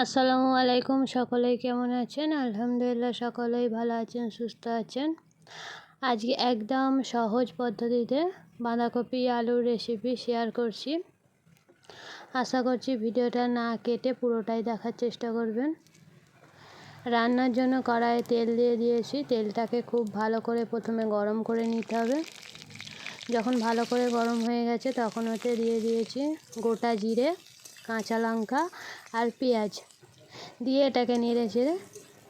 আসসালামু আলাইকুম, সকলেই কেমন আছেন? আলহামদুলিল্লাহ, সকলেই ভালো আছেন, সুস্থ আছেন। আজকে একদম সহজ পদ্ধতিতে বাঁধাকপি, আলুর রেসিপি শেয়ার করছি। আশা করছি ভিডিওটা না কেটে পুরোটাই দেখার চেষ্টা করবেন। রান্নার জন্য কড়াইয়ে তেল দিয়ে দিয়েছি। তেলটাকে খুব ভালো করে প্রথমে গরম করে নিতে হবে। যখন ভালো করে গরম হয়ে গেছে, তখন ওতে দিয়ে দিয়েছি গোটা জিরে। কাঁচা লঙ্কা আর পেঁয়াজ দিয়ে এটাকে নেড়ে চেড়ে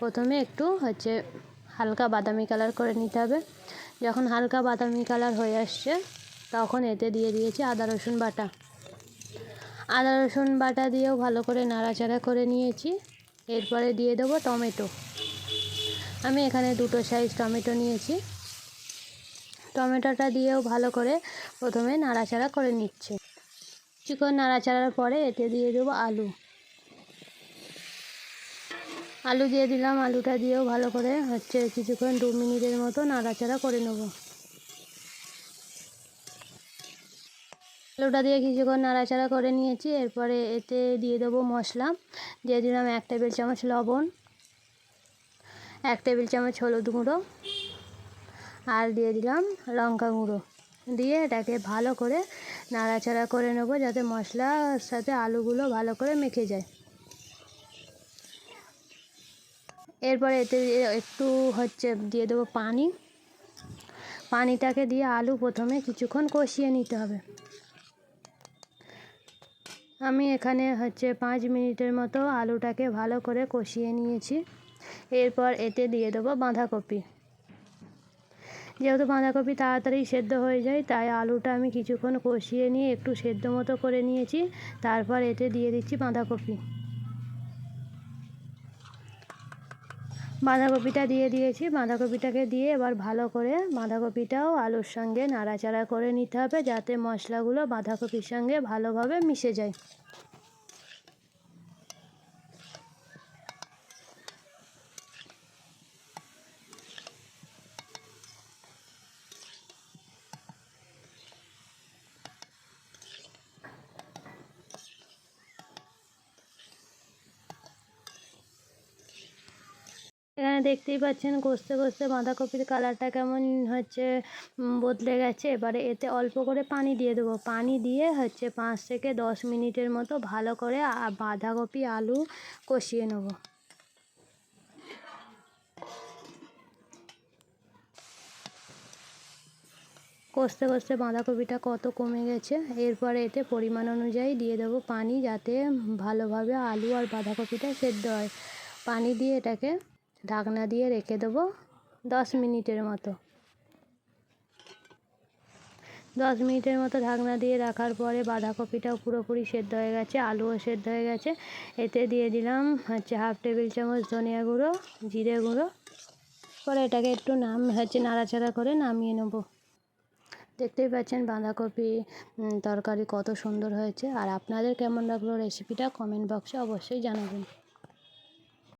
প্রথমে একটু হচ্ছে হালকা বাদামি কালার করে নিতে হবে। যখন হালকা বাদামি কালার হয়ে আসছে, তখন এতে দিয়ে দিয়েছি আদা, রসুন বাটা। আদা, রসুন বাটা দিয়েও ভালো করে নাড়াচাড়া করে নিয়েছি। এরপরে দিয়ে দেবো টমেটো। আমি এখানে দুটো সাইজ টমেটো নিয়েছি। টমেটোটা দিয়েও ভালো করে প্রথমে নাড়াচাড়া করে নিচ্ছে। কিছুক্ষণ নাড়াচাড়ার পরে এতে দিয়ে দেবো আলু। আলু দিয়ে দিলাম, আলুটা দিয়েও ভালো করে হচ্ছে কিছুক্ষণ দু মিনিটের মতো নাড়াচাড়া করে নেব। আলুটা দিয়ে কিছুক্ষণ নাড়াচাড়া করে নিয়েছি, এরপরে এতে দিয়ে দেবো মশলা। দিয়ে দিলাম এক টেবিল চামচ লবণ, এক টেবিল চামচ হলুদ গুঁড়ো আর দিয়ে দিলাম লঙ্কা গুঁড়ো। দিয়ে এটাকে ভালো করে নাড়াচাড়া করে নেব যাতে মশলার সাথে আলুগুলো ভালো করে মেখে যায়। এরপরে এতে একটু হচ্ছে দিয়ে দেবো পানি। পানিটাকে দিয়ে আলু প্রথমে কিছুক্ষণ কষিয়ে নিতে হবে। আমি এখানে হচ্ছে পাঁচ মিনিটের মতো আলুটাকে ভালো করে কষিয়ে নিয়েছি। এরপর এতে দিয়ে দেবো বাঁধাকপি। যেহেতু বাঁধাকপি তাড়াতাড়ি সেদ্ধ হয়ে যায়, তাই আলুটা আমি কিছুক্ষণ কষিয়ে নিয়ে একটু সেদ্ধ মতো করে নিয়েছি। তারপর এতে দিয়ে দিচ্ছি বাঁধাকপি। বাঁধাকপিটা দিয়ে দিয়েছি। বাঁধাকপিটাকে দিয়ে এবার ভালো করে বাঁধাকপিটাও আলুর সঙ্গে নাড়াচাড়া করে নিতে হবে, যাতে মশলাগুলো বাঁধাকপির সঙ্গে ভালোভাবে মিশে যায়। এখানে দেখতেই পাচ্ছেন কষতে কষতে বাঁধাকপির কালারটা কেমন হচ্ছে বদলে গেছে। এবারে এতে অল্প করে পানি দিয়ে দেবো। পানি দিয়ে হচ্ছে পাঁচ থেকে দশ মিনিটের মতো ভালো করে বাঁধাকপি, আলু কষিয়ে নেব। কষতে কষতে বাঁধাকপিটা কত কমে গেছে, এরপরে এতে পরিমাণ অনুযায়ী দিয়ে দেবো পানি যাতে ভালোভাবে আলু আর বাঁধাকপিটা সেদ্ধ হয়। পানি দিয়ে এটাকে ঢাকনা দিয়ে রেখে দেবো দশ মিনিটের মতো। দশ মিনিটের মতো ঢাকনা দিয়ে রাখার পরে বাঁধাকপিটাও পুরোপুরি সেদ্ধ হয়ে গেছে, আলুও সেদ্ধ হয়ে গেছে। এতে দিয়ে দিলাম হচ্ছে হাফ টেবিল চামচ ধনিয়া গুঁড়ো, জিরে গুঁড়ো। পরে এটাকে একটু নাম হচ্ছে নাড়াচাড়া করে নামিয়ে নেব। দেখতেই পাচ্ছেন বাঁধাকপি তরকারি কত সুন্দর হয়েছে। আর আপনাদের কেমন লাগল রেসিপিটা কমেন্ট বক্সে অবশ্যই জানাবেন।